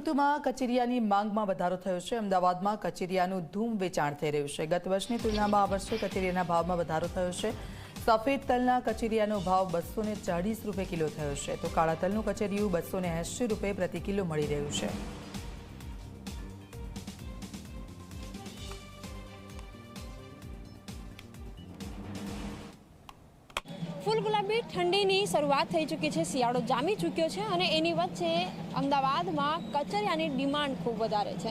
ઋતુમાં કચેરિયાની માંગમાં વધારો થયો છે. અમદાવાદમાં કચેરિયાનું ધૂમ વેચાણ થઈ રહ્યું છે. ગત વર્ષની તુલનામાં આ વર્ષે કચેરિયાના ભાવમાં વધારો થયો છે. સફેદ તલના કચેરિયાનો ભાવ બસો ચાળીસ રૂપિયા કિલો થયો છે. તો કાળા તલનું કચેરિયું બસો એંશી રૂપિયા પ્રતિ કિલો મળી રહ્યું છે. ફૂલ ગુલાબી ઠંડીની શરૂઆત થઈ ચૂકી છે. શિયાળો જામી ચૂક્યો છે અને એની વચ્ચે અમદાવાદમાં કચરિયાની ડિમાન્ડ ખૂબ વધારે છે.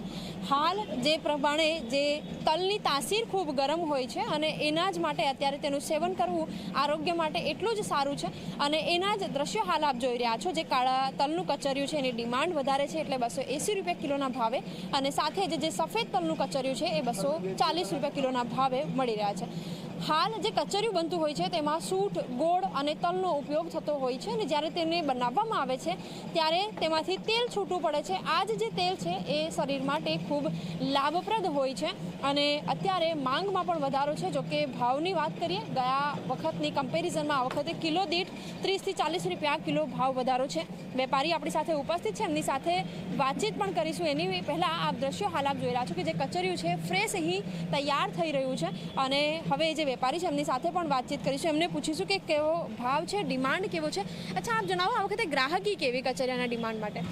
હાલ જે પ્રમાણે જે તલની તાસીર ખૂબ ગરમ હોય છે અને એના જ માટે અત્યારે તેનું સેવન કરવું આરોગ્ય માટે એટલું જ સારું છે અને એના જ દ્રશ્યો હાલ આપ જોઈ રહ્યા છો જે કાળા તલનું કચરિયું છે, એની ડિમાન્ડ વધારે છે એટલે બસો એંસી રૂપિયા કિલોના ભાવે અને સાથે જ જે સફેદ તલનું કચરિયું છે એ બસો ચાલીસ રૂપિયા કિલોના ભાવે મળી રહ્યા છે. હાલ જે કચરિયું બનતું હોય છે, તેમાં સૂટ, ગોળ અને તલનો ઉપયોગ થતો હોય છે અને જ્યારે તેને બનાવવામાં આવે છે, ત્યારે તેમાંથી તેલ છૂટું પડે છે. આ જ જે તેલ છે, એ શરીર માટે ખૂબ લાભપ્રદ હોય છે. અને અત્યારે માંગમાં પણ વધારો છે. જો કે ભાવની વાત કરીએ, ગયા વખતની કમ્પેરિઝનમાં આ વખતે કિલો દીઠ ત્રીસથી ચાલીસ રૂપિયા કિલો ભાવ વધારો છે. વેપારી આપણી સાથે ઉપસ્થિત છે. એમની સાથે વાતચીત પણ કરીશું. એની પહેલાં આ દ્રશ્યો હાલ આપ જોઈ રહ્યા છો કે જે કચરિયું છે ફ્રેશ અહીં તૈયાર થઈ રહ્યું છે. અને હવે જે વેપારી છે, એમની સાથે પણ વાતચીત કરીશું. એમને પૂછીશું કે કેવો ભાવ છે ડિમાન્ડ કેવો છે? અચ્છા, આપ જણાવો, આ વખતે ગ્રાહકી કેવી કચરિયાના ડિમાન્ડ માટે?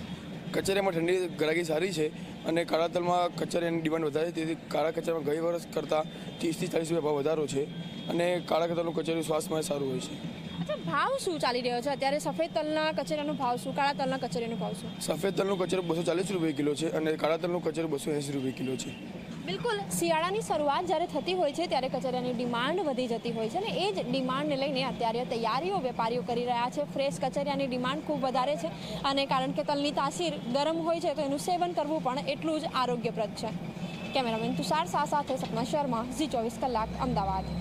કચેરીમાં ઠંડી ગ્રાહકી સારી છે અને કાળા તલમાં કચેરીની ડિમાન્ડ વધારે છે તેથી કાળા કચેરીમાં ગઈ વર્ષ કરતાં ત્રીસથી ચાલીસ રૂપિયા ભાવ વધારો છે અને કાળા તલનું કચેરી સ્વાસ્થ્યમાં સારું હોય છે. અચ્છા ભાવ શું ચાલી રહ્યો છે? અત્યારે સફેદ તલના કચેરીનો ભાવ શું? કાળા તલના કચેરીનો ભાવ શું? સફેદ તલનું કચેરું બસો ચાલીસ રૂપિયા કિલો છે અને કાળા તલનું કચેરું બસો એંસી રૂપિયા કિલો છે. બિલકુલ, શિયાળાની શરૂઆત જ્યારે થતી હોય છે, ત્યારે કચરિયાની ડિમાન્ડ વધી જતી હોય છે ને એ જ ડિમાન્ડને લઈને અત્યારે તૈયારીઓ વેપારીઓ કરી રહ્યા છે. ફ્રેશ કચરિયાની ડિમાન્ડ ખૂબ વધારે છે અને કારણ કે તલની તાસીર ગરમ હોય છે, તો એનું સેવન કરવું પણ એટલું જ આરોગ્યપ્રદ છે. કેમેરામેન તુષાર શાહ સાથે સપના શર્મા, ઝી ચોવીસ કલાક, અમદાવાદ.